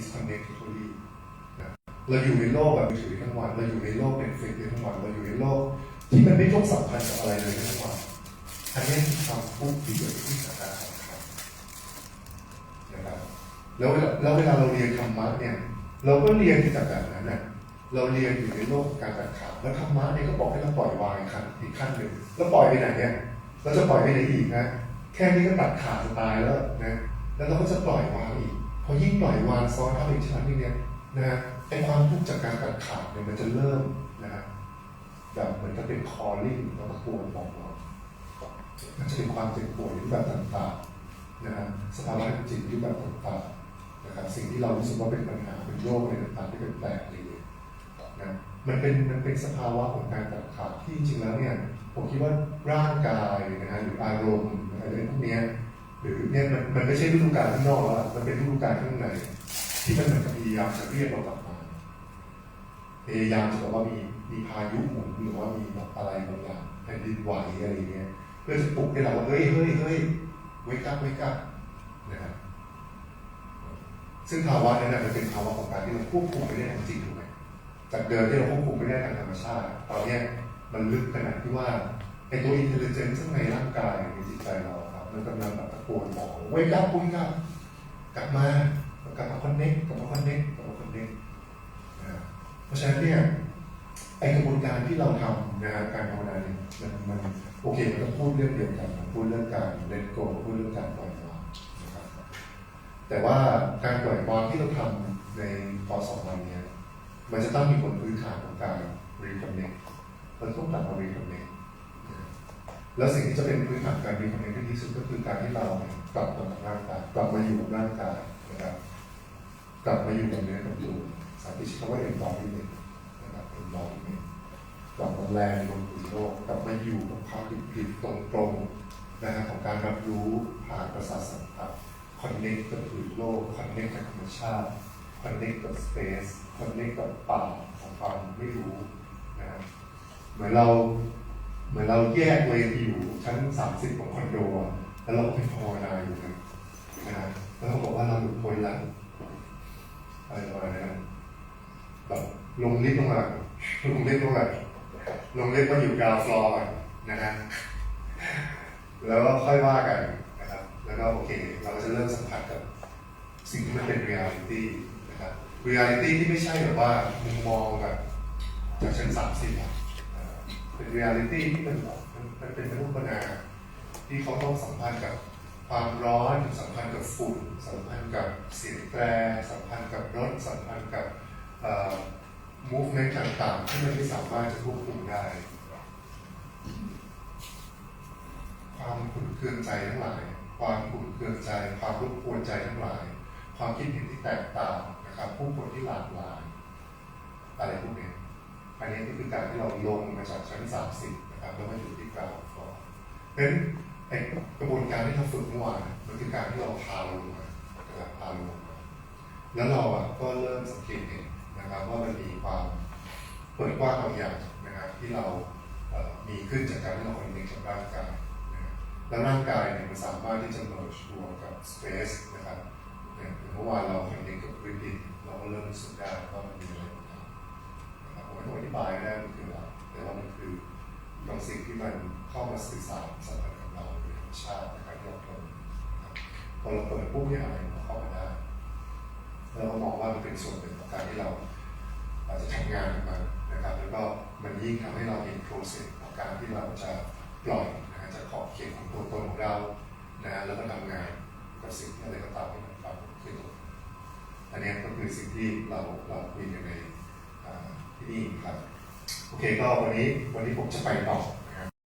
disconnect totally เราอยู่ในโลกแบบมือถือทั้งวัน เราอยู่ในโลกเน็ตฟลิกทั้งวัน เราอยู่ในโลกที่มันไม่ต้องสัมพันธ์กับอะไรเลยทั้งวัน อันนี้คือความทุกข์ที่เกิดขึ้นจากการทำครับนะครับ แล้วเวลาแล้วเวลาเราเรียนธรรมะเนี่ย เราก็เรียนที่จากแบบนั้นนะเราเรียนอยู่ในโลกการตัดขาดแล้วธรรมะเนี่ยก็บอกให้เราปล่อยวางอีกขั้นอีกขั้นหนึ่งแล้วปล่อยไปไหนเนี่ยเราจะปล่อยไปไหนอีกนะ แค่นี้ก็ตัดขาดจะตายแล้วนะ แล้วเราก็จะปล่อยวางอีก อยิ่งปล่อยวางซ้อนเข้าไปอีกชั้นนึงเนี่ยนะฮะไอความทุกข์จากการตัดขาดเนี่ยมันจะเริ่มนะฮะแบบเหมือนกับเป็นคอลิ่งแล้วตะโกนบอกเรามันจะเป็นความเจ็บปวดรูปแบบต่างๆนะฮะสภาวะจิตรูปแบบต่างๆนะครับสิ่งที่เรารู้สึกว่าเป็นปัญหาเป็นโรคอะไรต่างๆที่เป็นแปลกอะไรเงี้ยนะมันเป็นมันเป็นสภาวะของการตัดขาดที่จริงแล้วเนี่ยผมคิดว่าร่างกายนะฮะหรืออารมณ์อะไรพวกเนี้ย หรือเนี่ยมันมันไม่ใช่ฤดูกาลข้างนอกแล้วมันเป็นฤดูกาลข้างใน ที่มันเหมือนกับพยายามจะเรียกเรากลับมาพยายามจะแบบว่ามีมีพายุหมุนหรือว่ามีแบบอะไรบางอย่างแผ่นดินไหวอะไรเงี้ยเพื่อจะปลุกให้เราว่าเฮ้ยเฮ้ยเฮ้ยเวกัพเวกัพนะครับซึ่งภาวะนั้นนะมันเป็นภาวะของการที่เราควบคุมไม่ได้ทางจริงถูกไหมจากเดิมที่เราควบคุมไม่ได้ทางธรรมชาติ ตอนนี้มันลึกขนาดที่ว่าไอ้ตัวอินเทลเจนซ์ข้างในร่างกายในจิตใจเราครั มันกำลังแบบตะโกนบอกเวกัพเวกัพกลับมากลับมาคอนเน็กกลับมาคอนเน็กกลับมาคอนเน็กนะเพราะฉะนั้นเนี่ยไอกระบวนการที่เราทำนะฮะการภาวนาเนี่ยมันมันโอเคมันก็พูดเรื่องเดียวกันพูดเรื่องการเลนโกพูดเรื่องการปล่อยวางนะครับแต่ว่าการปล่อยวางที่เราทำในพอสองวันเนี้ยมันจะต้องมีบนพื้นฐานของการรีคอนเนคเราต้องกลับมารีคอนเนคแล้วสิ่งที่จะเป็นพื้นฐานการรีคอนเนค สุดก็คือการที่เราเนี่ยกลับมากับร่างกายกลับมาอยู่กับร่างกายนะครับ กลับมาอยู่กับเนื้อกับตัวสาธิตใช้คำว่า embodiment นะครับ embodiment กลับมาแรงบนผืนโลกกลับมาอยู่กับความดิบๆตรงๆนะครับของการรับรู้ผ่านประสาทสัมผัสคอนเนคกับผืนโลกคอนเนคกับธรรมชาติคอนเนคกับสเปซคอนเนคกับป่าของความไม่รู้นะครับเหมือนเราเหมือนเราแยกเวรอยู่ ชั้นสามสิบของคอนโดอะแล้วเราก็เป็นภาวนาอยู่นะนะแล้วเขาบอกว่าเราหลุดพ้นแล้วอะไรประมาณนั้นแบบลงลิฟต์ลงมาลงลิฟต์ลงมาลงเล่นว่าอยู่กราวฟลอร์นะฮะแล้วก็ค่อยว่ากันนะครับ แล้วก็โอเค เราก็จะเริ่มสัมผัสกับสิ่งที่มันเป็นเรียลิตี้นะครับเรียลิตี้ที่ไม่ใช่แบบว่ามุมมองแบบจากชั้นสามสิบอะ เป็นเรียลิตี้ที่มันแบบมันเป็นมนุษย์ปัญญาที่เขาต้องสัมพันธ์กับความร้อนสัมพันธ์กับฝุ่นสัมพันธ์กับเสียงแตรสัมพันธ์กับรถสัมพันธ์กับเอ่อ movement ต่างๆ ที่มันไม่สามารถจะควบคุมได้ ความขุ่นเคืองใจทั้งหลาย ความขุ่นเคืองใจ ความรบกวนใจทั้งหลาย ความคิดเห็นที่แตกต่างนะครับ ผู้คนที่หลากหลาย อะไรพวกนี้ นี้ก็คือการที่เราลงมาจากชั้น 30 นะครับแล้วมาอยู่ที่กลางฟลอร์เพราะฉะนั้นกระบวนการที่เราฝึกเมื่อวานมันคือการที่เราพาลงมานะครับพาลงมาแล้วเราอะก็เริ่มสังเกตเห็นนะครับว่ามันมีความเปิดกว้างบางอย่างนะครับที่เรามีขึ้นจากการที่เราคอนเนคกับร่างกายแล้วร่างกายเนี่ยมันสามารถที่จะ merge ตัวกับ space นะครับเนี่ยเมื่อวานเราคอนเนคกับพื้นดินเราก็เริ่มรู้สึกได้ว่ามันมีอะไร ผมต้องอธิบายได้มันคืออะไรแต่ว่ามันคือบางสิ่งที่มันเข้ามาสื่อสารสัมพันธ์กับเราโดยธรรมชาตินะครับที่เราทำนะครับพอเราเปิดปุ๊บเนี่ยอะไรมันก็เข้ามาได้แล้วเรามองว่ามันเป็นส่วนหนึ่งของการที่เราอาจจะทำงานกับมันนะครับ แล้วก็มันยิ่งทำให้เราเห็นโปรเซสของการที่เราจะปล่อยนะฮะจากขอบเขตของตัวตนของเรานะแล้วก็ทำงานกับสิ่งที่อะไรก็ตามที่มันปรากฏขึ้นอันนี้ก็คือสิ่งที่เราเราคุยกันใน ที่นี่ครับ โอเคก็วันนี้วันนี้ผมจะไปต่อ